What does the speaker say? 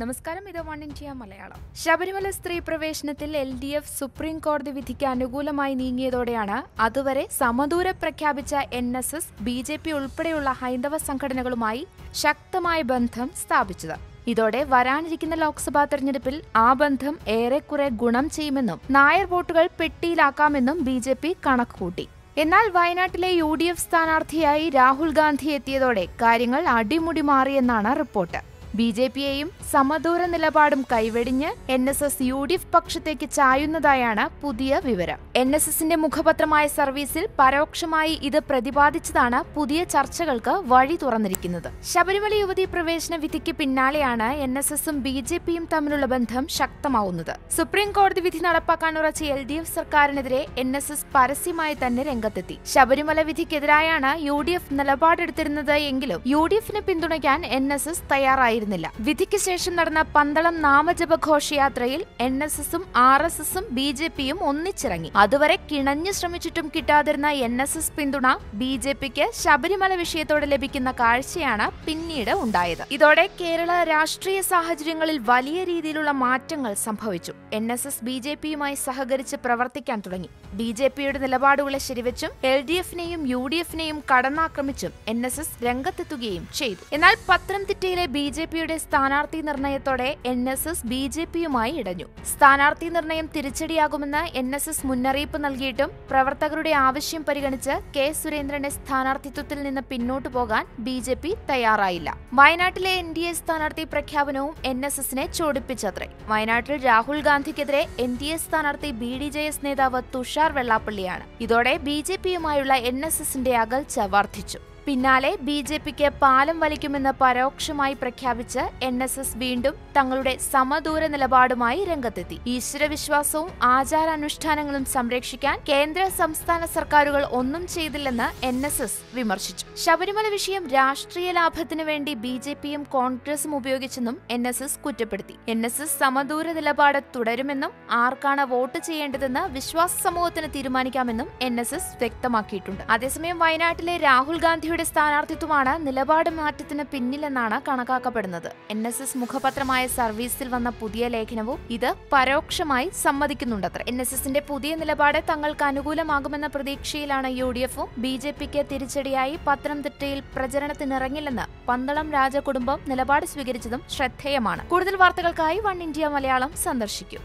നമസ്കാരം. ഇത് one India Malayalam. Sabarimala സ്ത്രീ പ്രവേശനത്തിൽ എൽ ഡി എഫ് സുപ്രീം കോടതി വിധിക്ക് അനുകൂലമായി നീങ്ങിയതോടെയാണ് അതുവരെ സമദൂര പ്രഖ്യാപിച്ച N S S B J P ഉൾപ്പെടെയുള്ള ഹൈന്ദവ സംഘടനകളുമായി ശക്തമായ ബന്ധം സ്ഥാപിച്ചത്. ഇതോടെ വരാനിരിക്കുന്ന ലോക്സഭാ തെരഞ്ഞെടുപ്പിൽ ആ ബന്ധം ഏറെക്കുറെ ഗുണം ചെയ്യുമെന്നും നായർ വോട്ടുകൾ പെട്ടിയിലാക്കാമെന്നും ബി ജെ പി കണക്കുകൂട്ടി. എന്നാൽ വയനാട്ടിലെ യു ഡി എഫ് സ്ഥാനാർത്ഥിയായി രാഹുൽ ഗാന്ധി എത്തിയതോടെ കാര്യങ്ങൾ അടിമുടി മാറിയെന്നാണ് റിപ്പോർട്ട്. ബി ജെ പിയെയും സമദൂര നിലപാടും കൈവെടിഞ്ഞ് N S S U D F പക്ഷത്തേക്ക് ചായുന്നതായാണ് പുതിയ വിവരം. എൻ എസ് എസിന്റെ മുഖപത്രമായ സർവീസിൽ പരോക്ഷമായി ഇത് പ്രതിപാദിച്ചതാണ് പുതിയ ചർച്ചകൾക്ക് വഴി തുറന്നിരിക്കുന്നത്. ശബരിമല യുവതി പ്രവേശന വിധിക്ക് പിന്നാലെയാണ് എൻ എസ് എസും ബി ജെ പിയും തമ്മിലുള്ള ബന്ധം ശക്തമാവുന്നത്. സുപ്രീം കോടതി വിധി നടപ്പാക്കാൻ ഉറച്ച എൽ ഡി എഫ് സർക്കാരിനെതിരെ എൻ എസ് എസ് പരസ്യമായി തന്നെ രംഗത്തെത്തി. ശബരിമല വിധിക്കെതിരായാണ് യു ഡി എഫ് നിലപാടെടുത്തിരുന്നത് എങ്കിലും യു ഡി എഫിനെ പിന്തുണയ്ക്കാൻ എൻ എസ് എസ് തയ്യാറായിരുന്നില്ല വിധിക്ക് ശേഷം നടന്ന പന്തളം നാമജപ ഘോഷയാത്രയിൽ എൻ എസ് എസും ആർ എസ് എസും ബി ജെ പിയും ഒന്നിച്ചിറങ്ങി. അതുവരെ കിണഞ്ഞു ശ്രമിച്ചിട്ടും കിട്ടാതിരുന്ന എൻ എസ് എസ് പിന്തുണ ബി ജെ പിക്ക് ശബരിമല വിഷയത്തോടെ ലഭിക്കുന്ന കാഴ്ചയാണ് പിന്നീട് ഉണ്ടായത്. ഇതോടെ കേരള രാഷ്ട്രീയ സാഹചര്യങ്ങളിൽ വലിയ രീതിയിലുള്ള മാറ്റങ്ങൾ സംഭവിച്ചു. N S S B J പിയുമായി സഹകരിച്ച് പ്രവർത്തിക്കാൻ തുടങ്ങി. ബി ജെ പിയുടെ നിലപാടുകളെ ശരിവെച്ചും എൽ ഡി എഫിനെയും യു ഡി എഫിനെയും കടന്നാക്രമിച്ചും എൻ എസ് എസ് രംഗത്തെത്തുകയും ചെയ്തു. എന്നാൽ പത്തനംതിട്ടയിലെ ബി ജെ പിയുടെ സ്ഥാനാർത്ഥി നിർണയത്തോടെ N S S B J പിയുമായി ഇടഞ്ഞു. സ്ഥാനാർത്ഥി നിർണയം തിരിച്ചടിയാകുമെന്ന് എൻ എസ് എസ് മുന്നറിയിപ്പ് നൽകിയിട്ടും പ്രവർത്തകരുടെ ആവശ്യം പരിഗണിച്ച് കെ സുരേന്ദ്രന്റെ സ്ഥാനാർത്ഥിത്വത്തിൽ നിന്ന് പിന്നോട്ടു പോകാൻ ബി ജെ പി തയ്യാറായില്ല. വയനാട്ടിലെ എൻ ഡി എ സ്ഥാനാർത്ഥി പ്രഖ്യാപനവും എൻ എസ് എസിനെ ചോടിപ്പിച്ചത്രേ. വയനാട്ടിൽ രാഹുൽ ഗാന്ധിക്കെതിരെ എൻ ഡി എ സ്ഥാനാർത്ഥി ബി ഡി ജെ എസ് നേതാവ് തുഷാർ വെള്ളാപ്പള്ളിയാണ്. ഇതോടെ ബി ജെ പിയുമായുള്ള എൻ എസ് എസിന്റെ അകൽച്ച വർദ്ധിച്ചു. പിന്നാലെ ബി ജെ പിക്ക് പാലം വലിക്കുമെന്ന് പരോക്ഷമായി പ്രഖ്യാപിച്ച് എൻ എസ് എസ് വീണ്ടും തങ്ങളുടെ സമദൂര നിലപാടുമായി രംഗത്തെത്തി. ഈശ്വരവിശ്വാസവും ആചാരാനുഷ്ഠാനങ്ങളും സംരക്ഷിക്കാൻ കേന്ദ്ര സംസ്ഥാന സർക്കാരുകൾ ഒന്നും ചെയ്തില്ലെന്ന് എൻ എസ് എസ് വിമർശിച്ചു. ശബരിമല വിഷയം രാഷ്ട്രീയ ലാഭത്തിനു വേണ്ടി ബി ജെ പിയും കോൺഗ്രസും ഉപയോഗിച്ചെന്നും എൻ എസ് എസ് കുറ്റപ്പെടുത്തി. എൻ എസ് എസ് സമദൂര നിലപാട് തുടരുമെന്നും ആർക്കാണ് വോട്ട് ചെയ്യേണ്ടതെന്ന് വിശ്വാസ സമൂഹത്തിന് തീരുമാനിക്കാമെന്നും എൻ എസ് എസ് വ്യക്തമാക്കിയിട്ടുണ്ട്. അതേസമയം വയനാട്ടിലെ രാഹുൽ ഗാന്ധിയുടെ സ്ഥാനാർത്ഥിത്വമാണ് നിലപാട് മാറ്റത്തിന് പിന്നിലെന്നാണ് കണക്കാക്കപ്പെടുന്നത്. എൻ എസ് എസ് മുഖപത്രമായ സർവീസിൽ വന്ന പുതിയ ലേഖനവും ഇത് പരോക്ഷമായി സമ്മതിക്കുന്നുണ്ടത്ര. എൻ എസ് എസിന്റെ പുതിയ നിലപാട് തങ്ങൾക്ക് അനുകൂലമാകുമെന്ന പ്രതീക്ഷയിലാണ് യു ഡി എഫും ബി ജെ പിക്ക് തിരിച്ചടിയായി പത്തനംതിട്ടയിൽ പ്രചരണത്തിനിറങ്ങില്ലെന്ന് പന്തളം രാജകുടുംബം നിലപാട് സ്വീകരിച്ചതും ശ്രദ്ധേയമാണ്. കൂടുതൽ വാർത്തകൾക്കായി വൺ ഇന്ത്യ മലയാളം സന്ദർശിക്കൂ.